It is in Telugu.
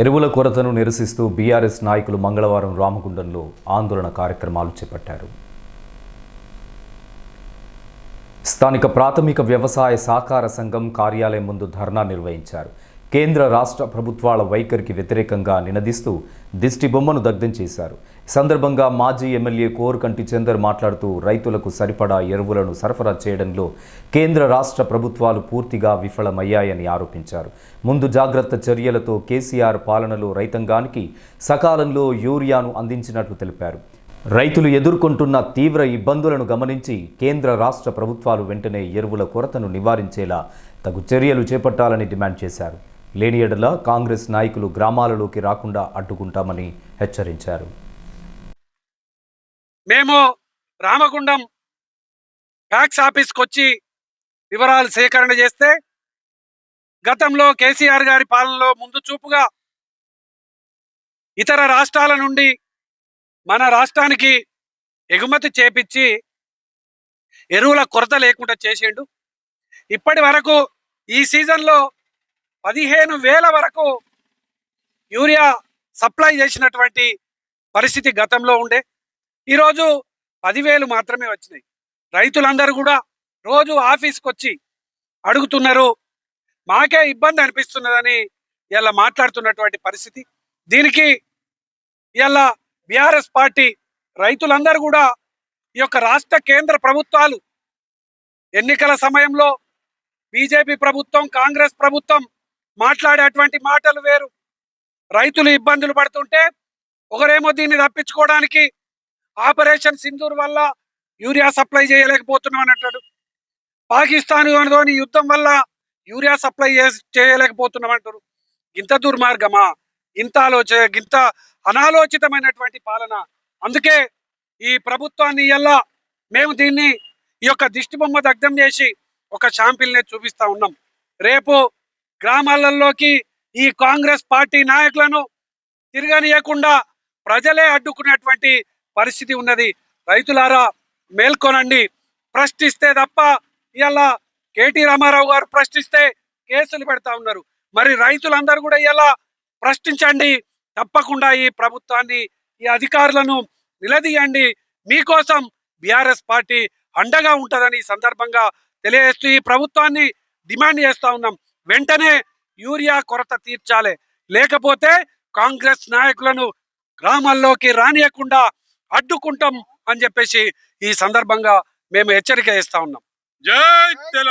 ఎరువుల కొరతను నిరసిస్తూ బీఆర్ఎస్ నాయకులు మంగళవారం రామగుండంలో ఆందోళన కార్యక్రమాలు చేపట్టారు. స్థానిక ప్రాథమిక వ్యవసాయ సహకార సంఘం కార్యాలయం ముందు ధర్నా నిర్వహించారు. కేంద్ర రాష్ట్ర ప్రభుత్వాల వైఖరికి వ్యతిరేకంగా నినదిస్తూ దిష్టి బొమ్మను దగ్ధం చేశారు. సందర్భంగా మాజీ ఎమ్మెల్యే కోరుకంటి చందర్ మాట్లాడుతూ రైతులకు సరిపడా ఎరువులను సరఫరా చేయడంలో కేంద్ర రాష్ట్ర ప్రభుత్వాలు పూర్తిగా విఫలమయ్యాయని ఆరోపించారు. ముందు జాగ్రత్త చర్యలతో కేసీఆర్ పాలనలో రైతాంగానికి సకాలంలో యూరియాను అందించినట్లు తెలిపారు. రైతులు ఎదుర్కొంటున్న తీవ్ర ఇబ్బందులను గమనించి కేంద్ర రాష్ట్ర ప్రభుత్వాలు వెంటనే ఎరువుల కొరతను నివారించేలా తగు చర్యలు చేపట్టాలని డిమాండ్ చేశారు. లేని ఎడల కాంగ్రెస్ నాయకులు గ్రామాలలోకి రాకుండా అడ్డుకుంటామని హెచ్చరించారు. మేము రామగుండం ట్యాక్స్ ఆఫీస్కి వచ్చి వివరాలు సేకరణ చేస్తే గతంలో కేసీఆర్ గారి పాలనలో ముందు చూపుగా ఇతర రాష్ట్రాల నుండి మన రాష్ట్రానికి ఎగుమతి చేపించి ఎరువుల కొరత లేకుండా చేసిండు. ఇప్పటి వరకు ఈ సీజన్లో పదిహేను వేల వరకు యూరియా సప్లై చేసినటువంటి పరిస్థితి గతంలో ఉండే. ఈరోజు పదివేలు మాత్రమే వచ్చినాయి. రైతులందరూ కూడా రోజు ఆఫీస్కి వచ్చి అడుగుతున్నారు. మాకే ఇబ్బంది అనిపిస్తున్నదని ఇలా మాట్లాడుతున్నటువంటి పరిస్థితి. దీనికి ఇలా బీఆర్ఎస్ పార్టీ రైతులందరూ కూడా ఈ యొక్క రాష్ట్ర కేంద్ర ప్రభుత్వాలు ఎన్నికల సమయంలో బీజేపీ ప్రభుత్వం కాంగ్రెస్ ప్రభుత్వం మాట్లాడేటువంటి మాటలు వేరు. రైతులు ఇబ్బందులు పడుతుంటే ఒకరేమో దీన్ని తప్పించుకోవడానికి ఆపరేషన్ సింధూర్ వల్ల యూరియా సప్లై చేయలేకపోతున్నాం అని అంటాడు పాకిస్తాన్ యుద్ధం వల్ల యూరియా సప్లై చేయలేకపోతున్నాం అంటారు. ఇంత దుర్మార్గమా? ఇంత ఆలోచ ఇంత అనాలోచితమైనటువంటి పాలన. అందుకే ఈ ప్రభుత్వాన్ని ఎలా మేము దీన్ని ఈ యొక్క దిష్టిబొమ్మ దగ్ధం చేసి ఒక షాంపిల్నే చూపిస్తా ఉన్నాం. రేపు గ్రామాలలోకి ఈ కాంగ్రెస్ పార్టీ నాయకులను తిరగనీయకుండా ప్రజలే అడ్డుకునేటువంటి పరిస్థితి ఉన్నది. రైతులారా మేల్కొనండి. ప్రశ్నిస్తే తప్ప ఇలా కేటీ రామారావు గారు ప్రశ్నిస్తే కేసులు పెడతా ఉన్నారు. మరి రైతులందరూ కూడా ఇలా ప్రశ్నించండి. తప్పకుండా ఈ ప్రభుత్వాన్ని ఈ అధికారులను నిలదీయండి. మీకోసం బీఆర్ఎస్ పార్టీ అండగా ఉంటుందని ఈ సందర్భంగా తెలియజేస్తూ ఈ ప్రభుత్వాన్ని డిమాండ్ చేస్తా ఉన్నాం. వెంటనే యూరియా కొరత తీర్చాలి. లేకపోతే కాంగ్రెస్ నాయకులను గ్రామాల్లోకి రానియకుండా అడ్డుకుంటాం అని చెప్పేసి ఈ సందర్భంగా మేము హెచ్చరిక ఇస్తా ఉన్నాం. జై